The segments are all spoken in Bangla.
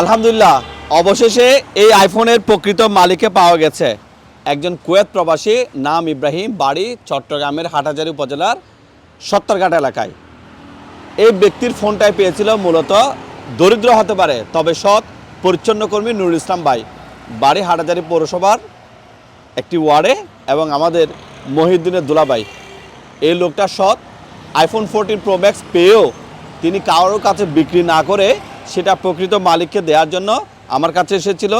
আলহামদুলিল্লাহ, অবশেষে এই আইফোনের প্রকৃত মালিককে পাওয়া গেছে। একজন কুয়েত প্রবাসী, নাম ইব্রাহিম, বাড়ি চট্টগ্রামের হাটাজারি উপজেলার সত্তরঘাট এলাকায়। এই ব্যক্তির ফোনটাই পেয়েছিল মূলত দরিদ্র হতে পারে, তবে সৎ, পরিচ্ছন্ন কর্মী নুরুল ইসলাম ভাই। বাড়ি হাটাজারি পৌরসভার একটি ওয়ার্ডে এবং আমাদের মহিউদ্দিনের দুলাভাই। এই লোকটা সৎ, আইফোন ফোরটিন প্রো ম্যাক্স পেয়েও তিনি কারোর কাছে বিক্রি না করে সেটা প্রকৃত মালিককে দেওয়ার জন্য আমার কাছে এসেছিল।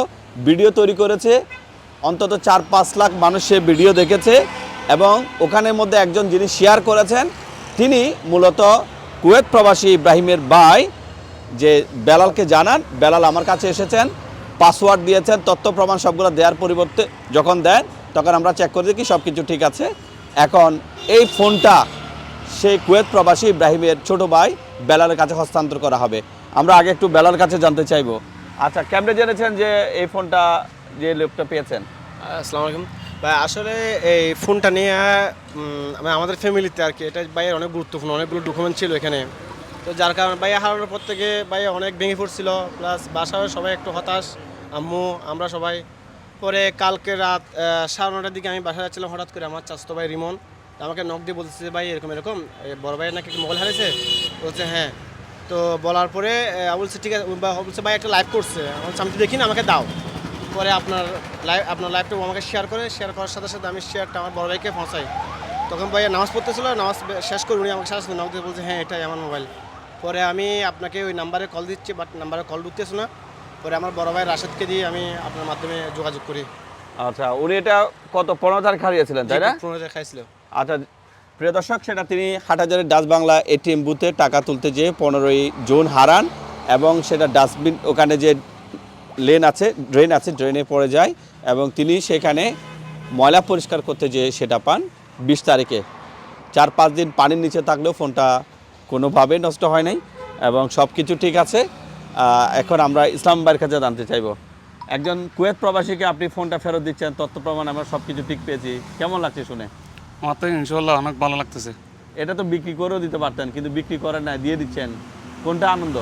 ভিডিও তৈরি করেছে, অন্তত চার পাঁচ লাখ মানুষ সে ভিডিও দেখেছে এবং ওখানের মধ্যে একজন যিনি শেয়ার করেছেন, তিনি মূলত কুয়েত প্রবাসী ইব্রাহিমের ভাই, যে বেলালকে জানান, বেলাল আমার কাছে এসেছেন পাসওয়ার্ড দিয়েছেন, তথ্য প্রমাণ সবগুলো দেওয়ার পরিবর্তে যখন দেন, তখন আমরা চেক করে দেখি সব কিছু ঠিক আছে। এখন এই ফোনটা সেই কুয়েত প্রবাসী ইব্রাহিমের ছোট ভাই বেলালের কাছে হস্তান্তর করা হবে। আমরা আগে একটু বেলার কাছে জানতে চাইব। আচ্ছা কেমনে জেনেছেন যে এই ফোনটা, যে লোকটা পেয়েছেন? আসসালামু আলাইকুম। ভাই, আসলে এই ফোনটা নিয়ে আমাদের ফ্যামিলিতে আর কি, এটা ভাইয়ের অনেক গুরুত্বপূর্ণ, অনেকগুলো ডকুমেন্ট ছিল এখানে। তো যার কারণে ভাইয়া হারানোর পর থেকে ভাইয়া অনেক ভেঙে পড়ছিল প্লাস বাসায় সবাই একটু হতাশ, আম্মু, আমরা সবাই। পরে কালকে রাত সাড়ে নটার দিকে আমি বাসায় যাচ্ছিলাম, হঠাৎ করে আমার চাচতো ভাই রিমন, আমাকে নক দিয়ে বলতেছে ভাই, এরকম এরকম বড় ভাইয়ের নাকি মোবাইল হারিয়েছে বলছে হ্যাঁ। তো বলার পরে বলছি ঠিক আছে বলছে ভাই একটা লাইভ করছে। আমি তো দেখি না আমাকে দাও। পরে আপনার লাইভ আপনার লাইভটা আমাকে শেয়ার করে। শেয়ার করার সাথে সাথে আমি শেয়ারটা আমার বড় ভাইকে পৌঁছাই। তখন ভাইয়া নামাজ পড়তেছিল নামাজ শেষ করে উনি আমাকে নক দিয়ে বলছে হ্যাঁ এটাই আমার মোবাইল পরে আমি আপনাকে ওই নাম্বারে কল দিচ্ছি বাট নাম্বারে কল ঢুকতেছে না। পরে আমার বড় ভাই রাশেদকে দিয়ে আমি আপনার মাধ্যমে যোগাযোগ করি। আচ্ছা উনি এটা কত পনেরো তারিখ হারিয়েছিলেন তাই না? পনেরো হাজার খাইছিল। আচ্ছা প্রিয় দর্শক, সেটা তিনি হাটাজারের ডাচ বাংলা এটিএম বুথে টাকা তুলতে যেয়ে পনেরোই জুন হারান এবং সেটা ডাস্টবিন ওখানে যে লেন আছে, ড্রেন আছে, ড্রেনে পড়ে যায় এবং তিনি সেখানে ময়লা পরিষ্কার করতে যেয়ে সেটা পান। বিশ তারিখে চার পাঁচ দিন পানির নিচে থাকলেও ফোনটা কোনোভাবে নষ্ট হয় নাই এবং সব কিছু ঠিক আছে। এখন আমরা ইসলাম কাছে জানতে চাইব, একজন কুয়েত প্রবাসীকে আপনি ফোনটা ফেরত দিচ্ছেন, তথ্য প্রমাণ আমরা সব কিছু ঠিক পেয়েছি। কেমন লাগছে শুনে? আমার তো ইনশাল্লাহ অনেক ভালো লাগতেছে। এটা তো বিক্রি করেও দিতে পারতেন কিন্তু বিক্রি করেন না দিয়ে দিচ্ছেন। কোনটা আনন্দ?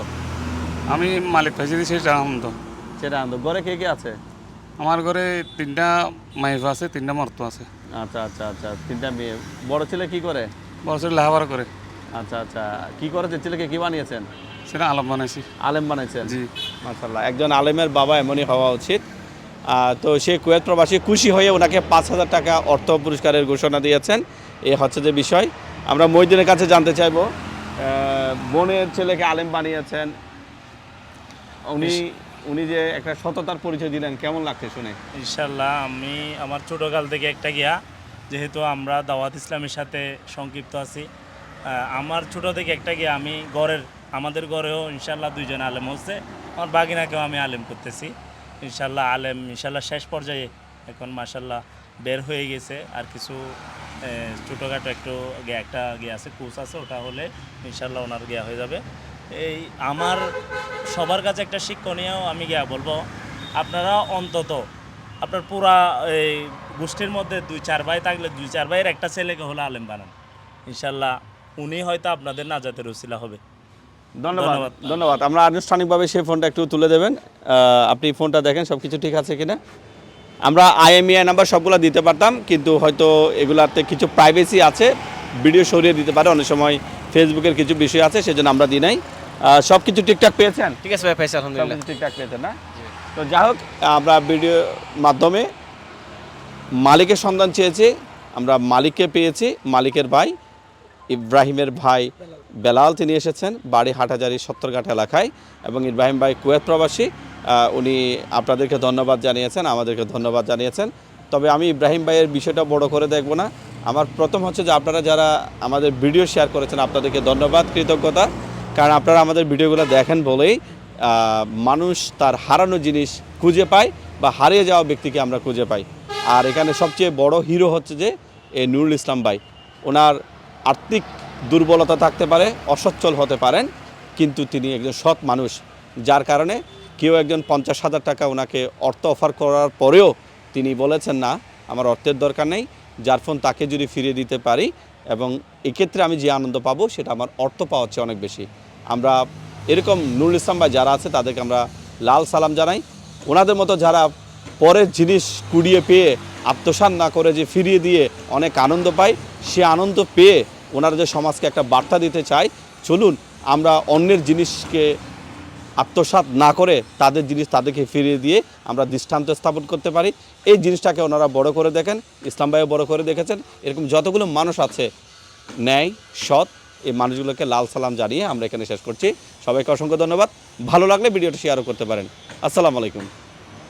আমি মালিক পাইছি সেটা আনন্দ। সেটা আনন্দ। ঘরে কে কে আছে? আমার ঘরে তিনটা মাইফ আছে তিনটা মর্ত আছে। আচ্ছা আচ্ছা আচ্ছা তিনটা মেয়ে। বড় ছেলে কি করে? বড় ছেলে লেখাপড়া করে। আচ্ছা আচ্ছা কি করেছে ছেলেকে কি বানিয়েছেন? সেটা আলাপ বানাইছি। আলেম বানাইছেন? জি। মাশাল্লাহ একজন আলেমের বাবা এমনই হওয়া উচিত। তো সে কুয়েত প্রবাসী খুশি হয়ে ওনাকে পাঁচ হাজার টাকা অর্থ পুরস্কারের ঘোষণা দিয়েছেন। এ হচ্ছে যে বিষয়। আমরা মহিদিনের কাছে জানতে চাইব বোনের ছেলেকে আলেম বানিয়েছেন। উনি উনি যে একটা সততার পরিচয় দিলেন, কেমন লাগছে শুনে? ইনশাল্লাহ আমি আমার ছোটোকাল থেকে একটা গিয়া, যেহেতু আমরা দাওয়াত ইসলামের সাথে সংক্ষিপ্ত আছি আমার ছোটো থেকে একটা গিয়া আমি ঘরের, আমাদের ঘরেও ইনশাল্লাহ দুইজন আলেম হচ্ছে, আমার বাগিনাকেও আমি আলেম করতেছি। ইনশাল্লাহ আলেম ইনশাল্লাহ শেষ পর্যায়ে এখন মাশাল্লাহ বের হয়ে গেছে। আর কিছু ছোটোখাটো একটু একটা গিয়া আছে কোচ আছে, ওটা হলে ইনশাল্লাহ ওনার গিয়া হয়ে যাবে। এই আমার সবার কাছে একটা শিক্ষণীয় আমি গিয়া বলব, আপনারা অন্তত আপনার পুরা, এই গোষ্ঠীর মধ্যে দুই, চার ভাই থাকলে দুই, চার ভাইয়ের একটা ছেলেকে হলে আলেম বানান। ইনশাল্লাহ উনি হয়তো আপনাদের নাজাতের উসিলা হবে। ধন্যবাদ ধন্যবাদ। আমরা আনুষ্ঠানিকভাবে সেই ফোনটা একটু তুলে দেবেন। আপনি ফোনটা দেখেন সব কিছু ঠিক আছে কিনা? আমরা আইএমইআই নাম্বার সবগুলো দিতে পারতাম কিন্তু হয়তো এগুলাতে কিছু প্রাইভেসি আছে। ভিডিও সরিয়ে দিতে পারে অনেক সময় ফেসবুকের কিছু বিষয় আছে সেজন্য আমরা দিই নাই। সব কিছু ঠিকঠাক পেয়েছেন? ঠিক আছে ভাই সব আলহামদুলিল্লাহ। ঠিকঠাক পেয়েছেন না? তো যাই হোক আমরা ভিডিও মাধ্যমে মালিকের সন্ধান চেয়েছি আমরা মালিককে পেয়েছি মালিকের ভাই। ইব্রাহিমের ভাই বেলাল, তিনি এসেছেন বাড়ি হাটাজারি সত্তরঘাট এলাকায়। এবং ইব্রাহিম ভাই কুয়েত প্রবাসী উনি আপনাদেরকে ধন্যবাদ জানিয়েছেন, আমাদেরকে ধন্যবাদ জানিয়েছেন। তবে আমি ইব্রাহিম ভাইয়ের বিষয়টা বড় করে দেখব না। আমার প্রথম হচ্ছে যে আপনারা যারা আমাদের ভিডিও শেয়ার করেছেন, আপনাদেরকে ধন্যবাদ, কৃতজ্ঞতা। কারণ আপনারা আমাদের ভিডিওগুলো দেখেন বলেই মানুষ তার হারানো জিনিস খুঁজে পায় বা হারিয়ে যাওয়া ব্যক্তিকে আমরা খুঁজে পাই। আর এখানে সবচেয়ে বড় হিরো হচ্ছে যে এই নুরুল ইসলাম ভাই। ওনার আর্থিক দুর্বলতা থাকতে পারে, অসচ্ছল হতে পারেন, কিন্তু তিনি একজন সৎ মানুষ। যার কারণে কেউ একজন পঞ্চাশ হাজার টাকা ওনাকে অর্থ অফার করার পরেও তিনি বলেছেন, না, আমার অর্থের দরকার নেই, যার ফোন তাকে যদি ফিরিয়ে দিতে পারি এবং এক্ষেত্রে আমি যে আনন্দ পাবো সেটা আমার অর্থ পাওয়া চেয়ে অনেক বেশি। আমরা এরকম নুরুল ইসলাম ভাই যারা আছে, তাদেরকে আমরা লাল সালাম জানাই। ওনাদের মতো যারা পরের জিনিস কুড়িয়ে পেয়ে আত্মসান না করে যে ফিরিয়ে দিয়ে অনেক আনন্দ পায়, সে আনন্দ পেয়ে ওনারা যে সমাজকে একটা বার্তা দিতে চায়, চলুন আমরা অন্যের জিনিসকে আত্মসাৎ না করে তাদের জিনিস তাদেরকে ফিরিয়ে দিয়ে আমরা দৃষ্টান্ত স্থাপন করতে পারি। এই জিনিসটাকে ওনারা বড় করে দেখেন, ইসলাম ভাইও বড় করে দেখেছেন। এরকম যতগুলো মানুষ আছে, ন্যায়, সৎ, এই মানুষগুলোকে লাল সালাম জানিয়ে আমরা এখানে শেষ করছি। সবাইকে অসংখ্য ধন্যবাদ। ভালো লাগলে ভিডিওটা শেয়ারও করতে পারেন। আসসালামু আলাইকুম।